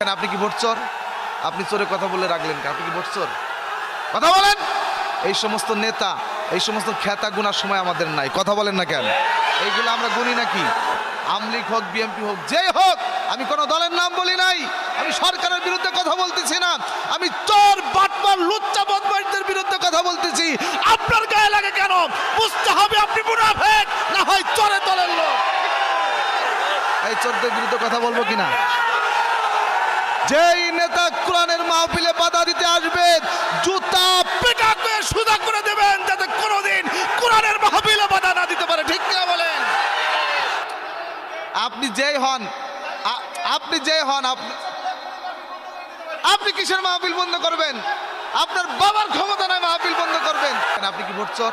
আপনি কি ভোট চোর আপনি চোরে কথা বলে রাখলেন আপনি কি ভোট চোর কথা বলেন! এই সমস্ত নেতা, এই সমস্ত খ্যাতা গুনার সময় আমাদের নাই। কথা বলেন না কেন? এইগুলো আমরা গুনি নাকি? আমলিগ হোক বিএমপি হোক, যেই হোক, আমি কোনো দলের নাম বলি নাই। আমি সরকারের বিরুদ্ধে কথা বলতেছি না। আমি চোর, বাটপার, লুচ্চা, বদমাইশদের বিরুদ্ধে কথা বলতেছি। আপনার গায়ে লাগে কেন? বুঝতে হবে আপনি না হয় চোরে দলের লোক। এই চোরদের বিরুদ্ধে কথা বলব কিনা? যেই নেতা কোরআনের মাহফিলে বাধা দিতে আসবেন, জুতা পেটা করে সুদা করে দেবেন যাতে কোনোদিন কোরআনের মাহফিলে বাধা না দিতে পারে। ঠিক না বলেন? আপনি যেই হন আপনি যেই হন আপনি আপনি কিসের মাহফিল বন্ধ করবেন? আপনার বাবার ক্ষমতা নয় মাহফিল বন্ধ করবেন। আপনি কি ভোট চোর?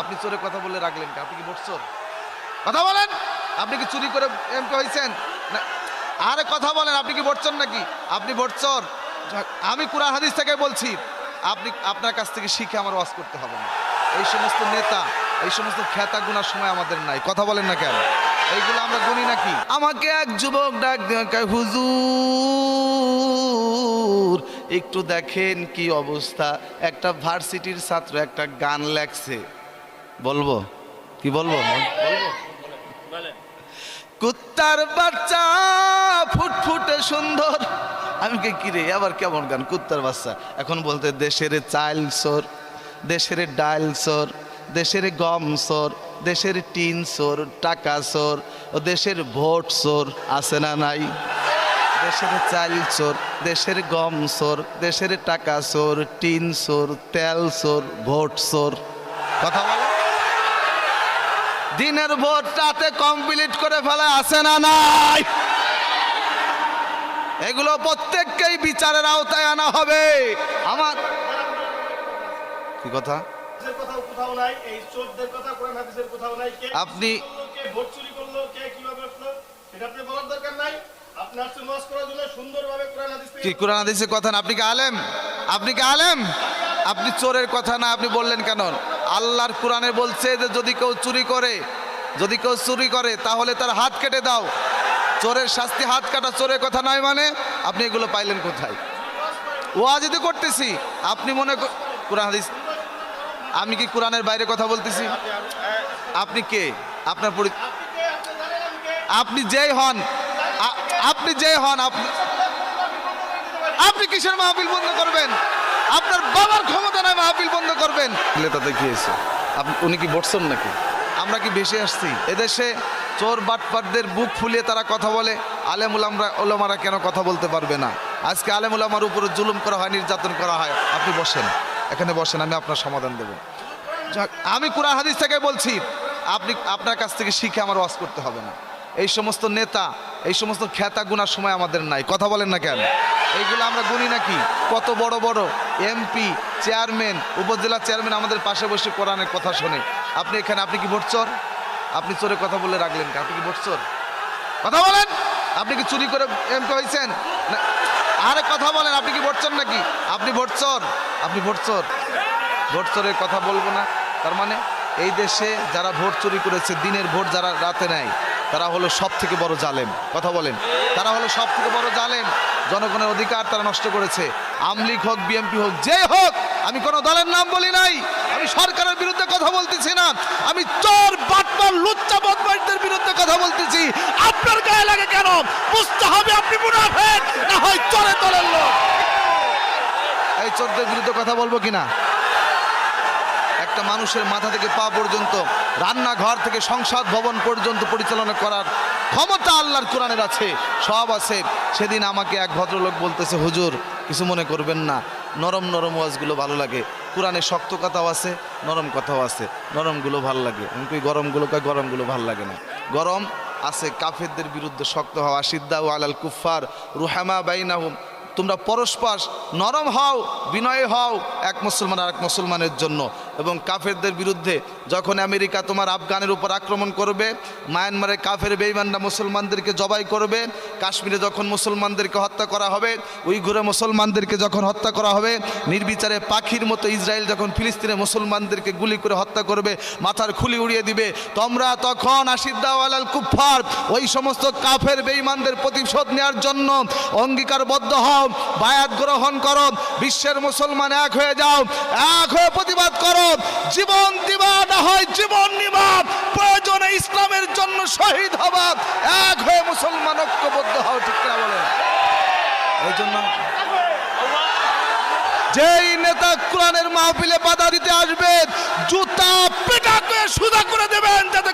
আপনি চোরে কথা বলে রাখলেন আপনি কি ভোট চোর? কথা বলেন। আপনি কি চুরি করে এমপি হয়েছেন আরে কথা বলেন আপনি কি ভোট চোর নাকি? আপনি ভোট আমি কোরআন হাদিস থেকে বলছি আপনি আপনার কাছ থেকে শিখে আমার ওয়াজ করতে হবে না। এই সমস্ত নেতা এই সমস্ত খ্যাতা গুনার সময় আমাদের নাই। কথা বলেন না কেন? এইগুলো আমরা গুনি নাকি? আমাকে এক যুবক ডাক হুজুর একটু দেখেন কি অবস্থা। একটা ভার্সিটির ছাত্র একটা গান লেখছে। বলব? কি বলব? বলব? কুত্তার বাচ্চা, ফুটফুটে সুন্দর। আমি কে কি রে, আবার কেমন গান? কুত্তার বাচ্চা। এখন বলতে দেশের চাইল সোর, দেশের ডাইল সোর, দেশের গম সোর, দেশের টিন সোর, টাকা সোর, ও দেশের ভোট সোর আছে না নাই? দেশের চাল চোর দেশের গম সোর, দেশের টাকা সোর, টিন সোর, তেল সোর, ভোট সোর। কথা বলো। দিনের ভোট রাতে কমপ্লিট করে ফেলে আসে না নাই? এগুলো প্রত্যেককেই বিচারের আওতায় আনা হবে। আমার কি কথা? আপনি- কে কোরআন হাদিস থেকে কি কোরআন হাদিসের কথা না? আপনি কি আলেম? আপনি কি আলেম? আপনি চোরের কথা না আপনি বললেন কেন? আল্লাহর কোরআনে বলছে যে যদি কেউ চুরি করে, যদি কেউ চুরি করে, তাহলে তার হাত কেটে দাও। চোরের শাস্তি হাত কাটা চোরের কথা নয় মানে আপনি এগুলো পাইলেন কোথায়? ওয়াজিতে করতেছি। আপনি মনে কর- কোরআন হাদিস আমি কি কোরআনের বাইরে কথা বলতেছি? আপনি কে? আপনার পরি- আপনি যেই হন আপনি যেই হন, আপনি আপনি কিসের মাহফিল বন্ধ করবেন? আপনার বাবার ক্ষমতা নয় মাহফিল বন্ধ করবেন। তাতে কি হয়েছে? আপনি উনি কি বসছেন নাকি? আমরা কি বেশি আসছি? এদেশে চোর বাটপাটদের বুক ফুলিয়ে তারা কথা বলে। আলেমুল আমরা ওলামারা কেন কথা বলতে পারবে না? আজকে আলেমুল আমার উপরে জুলুম করা হয় নির্যাতন করা হয়। আপনি বসেন। এখানে বসেন আমি আপনার সমাধান দেব। আমি কোরআন হাদিস থেকে বলছি আপনি আপনার কাছ থেকে শিখে আমার ওয়াজ করতে হবে না। এই সমস্ত নেতা এই সমস্ত খ্যাতা গুনার সময় আমাদের নাই। কথা বলেন না কেন? এইগুলো আমরা গুনি নাকি? কত বড় বড় এমপি চেয়ারম্যান উপজেলা চেয়ারম্যান আমাদের পাশে বসে কোরআনের কথা শোনে। আপনি এখানে, আপনি কি ভোট চোর? আপনি চোরে কথা বলে রাখলেন আপনি কি ভোট চোর? কথা বলেন! আপনি কি চুরি করে এমপি হয়েছেন? আরে কথা বলেন, আপনি কি ভোট চোর নাকি? আপনি ভোট চোর, আপনি ভোট চোর। ভোট চোরের কথা বলব না, তার মানে এই দেশে যারা ভোট চুরি করেছে, দিনের ভোট যারা রাতে নেয় তারা হলো সব থেকে বড় জালেম। কথা বলেন। তারা হলো সব থেকে বড় জালেম। জনগণের অধিকার তারা নষ্ট করেছে। আমলিগ হোক বিএমপি হোক, যে হোক, আমি কোনো দলের নাম বলি নাই। আমি সরকারের বিরুদ্ধে কথা বলতেছি না। আমি চোর, বাটপার, লুচ্চা, বদমাইশদের বিরুদ্ধে কথা বলতেছি। আপনার গায়ে লাগে কেন? বুঝতে হবে আপনি মুনাফেক, না হয় চোরে দলের লোক। এই চোরদের বিরুদ্ধে কথা বলব কিনা? একটা মানুষের মাথা থেকে পা পর্যন্ত, রান্নাঘর থেকে সংসদ ভবন পর্যন্ত পরিচালনা করার ক্ষমতা আল্লাহর কোরআনের আছে, সব আছে। সেদিন আমাকে এক ভদ্রলোক বলতেছে, হুজুর, কিছু মনে করবেন না, নরম নরম ওয়াজগুলো ভালো লাগে। কোরআনে শক্ত কথাও আছে, নরম কথাও আছে। নরমগুলো ভালো লাগে। আমি কই, গরমগুলো কয়, গরমগুলো ভালো লাগে না। গরম আছে কাফেরদের বিরুদ্ধে শক্ত হওয়া সিদ্দা আলাল কুফার রুহামা বাইনাহুম। তোমরা পরস্পর নরম হও, বিনয় হও এক মুসলমান আর এক মুসলমানের জন্য। এবং কাফেরদের বিরুদ্ধে যখন আমেরিকা তোমার আফগানের উপর আক্রমণ করবে মায়ানমারে কাফের বেইমানরা মুসলমানদেরকে জবাই করবে, কাশ্মীরে যখন মুসলমানদেরকে হত্যা করা হবে, উইঘুরে মুসলমানদেরকে যখন হত্যা করা হবে, নির্বিচারে পাখির মতো ইসরায়েল যখন ফিলিস্তিনে মুসলমানদেরকে গুলি করে হত্যা করবে, মাথার খুলি উড়িয়ে দিবে, তোমরা তখন আশিদ্দাওয়ালাল কুফার ওই সমস্ত কাফের বেঈমানদের প্রতিশোধ নেওয়ার জন্য অঙ্গীকারবদ্ধ হও, বায়াত গ্রহণ করো, বিশ্বের মুসলমান এক হয়ে যাও, এক হয়ে প্রতিবাদ করো। জীবন দিবা না হয় জীবন নিবাদ। প্রয়োজনে ইসলামের জন্য শহীদ হবা। এক হয়ে মুসলমান ঐক্যবদ্ধ হও, ঠিক না বলে এই জন্য যেই নেতা কোরআনের মাহফিলে বাধা দিতে আসবেন, জুতা পেটা করে সুদা করে দেবেন, যাতে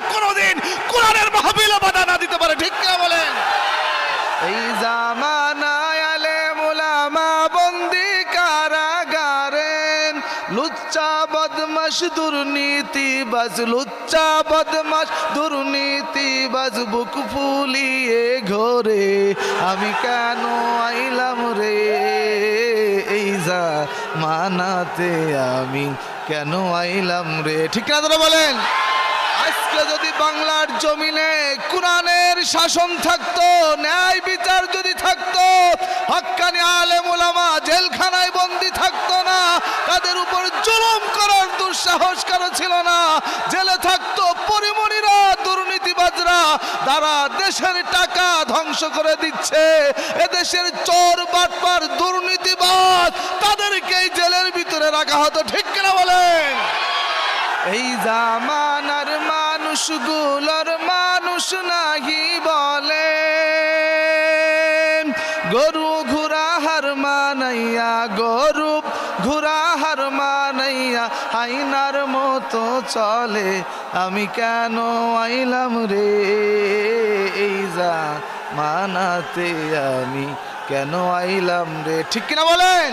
লুচ্চা বদমাস দুর্নীতি বাজ, লুচ্চা বদমাস দুর্নীতি বাজ, বুক ফুলিয়ে ঘরে। আমি কেন আইলাম রে এই যা মানাতে আমি কেন আইলাম রে? ঠিক না তোরা বলেন? আজকে যদি বাংলার জমিনে কোরআনের শাসন থাকতো, ন্যায় বিচার যদি থাকতো হক্কানি আলেম ওলামা জেলখানায় বন্দি থাকতো না তাদের উপর জুলুম দুঃসাহস কারও ছিল না। জেলে থাকতো পরিমণিরা, দুর্নীতিবাজরা। তারা দেশের টাকা ধ্বংস করে দিচ্ছে। এদেশের চোর, বাটপার, দুর্নীতিবাজ, তাদেরকেই জেলের ভিতরে রাখা হতো। ঠিক কিনা বলেন? এই জামানার মানুষগুলোর মানুষ নাহি। চলে, আমি কেন আইলাম রে? এই যা মানাতে আমি কেন আইলাম রে? ঠিক কিনা বলেন?